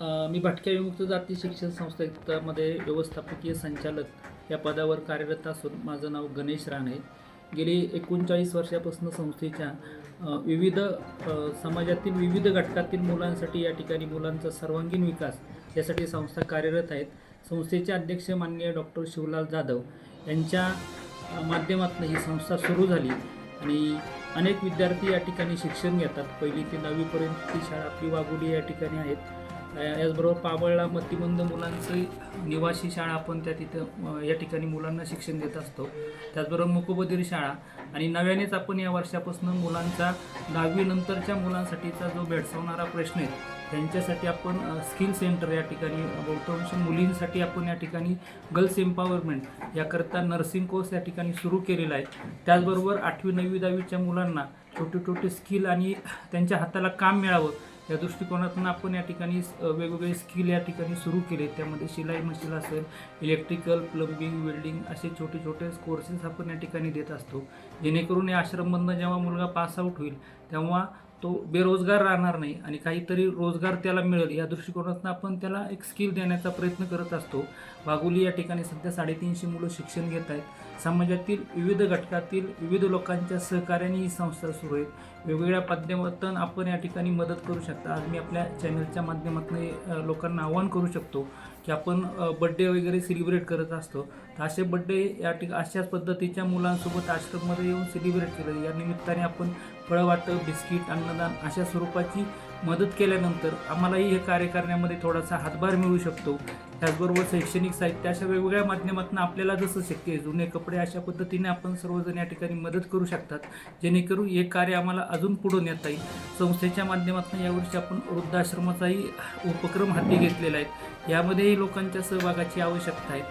मी भटक्या विमुक्त जाती शिक्षण संस्थेमध्ये व्यवस्थापकीय संचालक या पदावर कार्यरत असून माझं नाव गणेश राणे. गेली एकोणचाळीस वर्षापासून संस्थेच्या विविध समाजातील विविध घटकातील मुलांसाठी या ठिकाणी मुलांचा सर्वांगीण विकास यासाठी संस्था कार्यरत आहेत. संस्थेचे अध्यक्ष माननीय डॉक्टर शिवलाल जाधव यांच्या माध्यमातून ही संस्था सुरू झाली आणि अनेक विद्यार्थी या ठिकाणी शिक्षण घेतात. पहिली ते दहावीपर्यंतची शाळा आपली वाघोली या ठिकाणी आहेत. याचबरोबर पाबळला मतिमंद मुलांची निवासी शाळा आपण त्या तिथं या ठिकाणी मुलांना शिक्षण देत असतो. त्याचबरोबर मुकबधीर शाळा आणि नव्यानेच आपण या वर्षापासून मुलांचा दहावीनंतरच्या मुलांसाठीचा जो भेडसावणारा प्रश्न आहे त्यांच्यासाठी आपण स्किल सेंटर या ठिकाणी बहुतांश मुलींसाठी आपण या ठिकाणी गर्ल्स एम्पॉवरमेंट याकरता नर्सिंग कोर्स या ठिकाणी सुरू केलेला आहे. त्याचबरोबर आठवी नववी दहावीच्या मुलांना छोटे छोटे स्किल आणि त्यांच्या हाताला काम मिळावं या दृष्टिकोनातून आपण या ठिकाणी वेगवेगळे स्किल या ठिकाणी सुरू केले. त्यामध्ये शिलाई मशीन असेल इलेक्ट्रिकल प्लंबिंग वेल्डिंग असे छोटे छोटे कोर्सेस आपण या ठिकाणी देत असतो. जेणेकरून या आश्रममधनं जेव्हा मुलगा पास आऊट होईल तेव्हा तो बेरोजगार राहणार नाही आणि काहीतरी रोजगार त्याला मिळेल. या दृष्टिकोनातून आपण त्याला एक स्किल देण्याचा प्रयत्न करत असतो. वाघोली या ठिकाणी सध्या साडेतीनशे मुलं शिक्षण घेत आहेत. समाजातील विविध घटकातील विविध लोकांच्या सहकार्याने ही संस्था सुरू आहे. वेगवेगळ्या माध्यमातून आपण या ठिकाणी मदत करू शकता. आज मी आपल्या चॅनलच्या माध्यमातून लोकांना आवाहन करू शकतो की आपण बड्डे वगैरे सेलिब्रेट करत असतो. तर असे बड्डे या ठिक अशाच पद्धतीच्या मुलांसोबत आश्रममध्ये येऊन सेलिब्रेट केलं. या निमित्ताने आपण फळं वाटप बिस्किट अन्नदान अशा स्वरूपाची मदत केल्यानंतर आम्हालाही हे कार्य करण्यामध्ये थोडासा हातभार मिळू शकतो. त्याचबरोबर शैक्षणिक साहित्य अशा वेगवेगळ्या माध्यमातून आपल्याला जसं शक्य आहे जुने कपडे अशा पद्धतीने आपण सर्वजण या ठिकाणी मदत करू शकतात. जेणेकरून हे कार्य आम्हाला अजून पुढे नेता येईल. संस्थेच्या माध्यमातून यावर्षी आपण वृद्धाश्रमाचाही उपक्रम हाती घेतलेला आहे. यामध्येही लोकांच्या सहभागाची आवश्यकता आहे.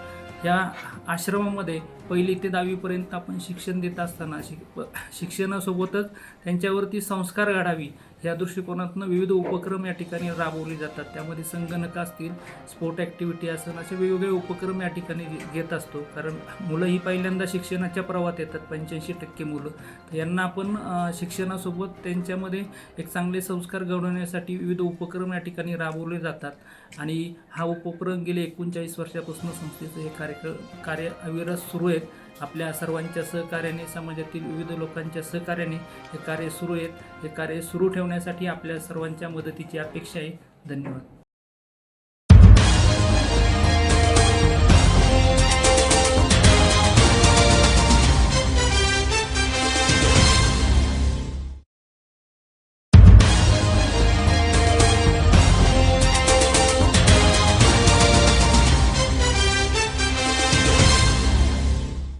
या आश्रमामध्ये पहिली ते दहावीपर्यंत आपण शिक्षण देत असताना शिक शिक्षणासोबतच त्यांच्यावरती संस्कार घडावी या दृष्टिकोनातून विविध उपक्रम या ठिकाणी राबवले जातात. त्यामध्ये संगणक असतील स्पोर्ट ॲक्टिव्हिटी असेल असे वेगवेगळे उपक्रम या ठिकाणी घे- घेत असतो. कारण मुलं ही पहिल्यांदा शिक्षणाच्या प्रवाहात येतात पंच्याऐंशी टक्के मुलं. तर यांना आपण शिक्षणासोबत त्यांच्यामध्ये एक चांगले संस्कार घडवण्यासाठी विविध उपक्रम या ठिकाणी राबवले जातात. आणि हा उपक्रम गेले एकोणचाळीस वर्षापासून संस्थेचं हे कार्यक्रम कार्य अविरत सुरू आहेत आपल्या सर्वांच्या सहकार्याने समाजातील विविध लोकांच्या सहकार्याने हे कार्य सुरू आहेत. हे कार्य सुरू ठेवण्यासाठी आपल्या सर्वांच्या मदतीची अपेक्षा आहे. धन्यवाद.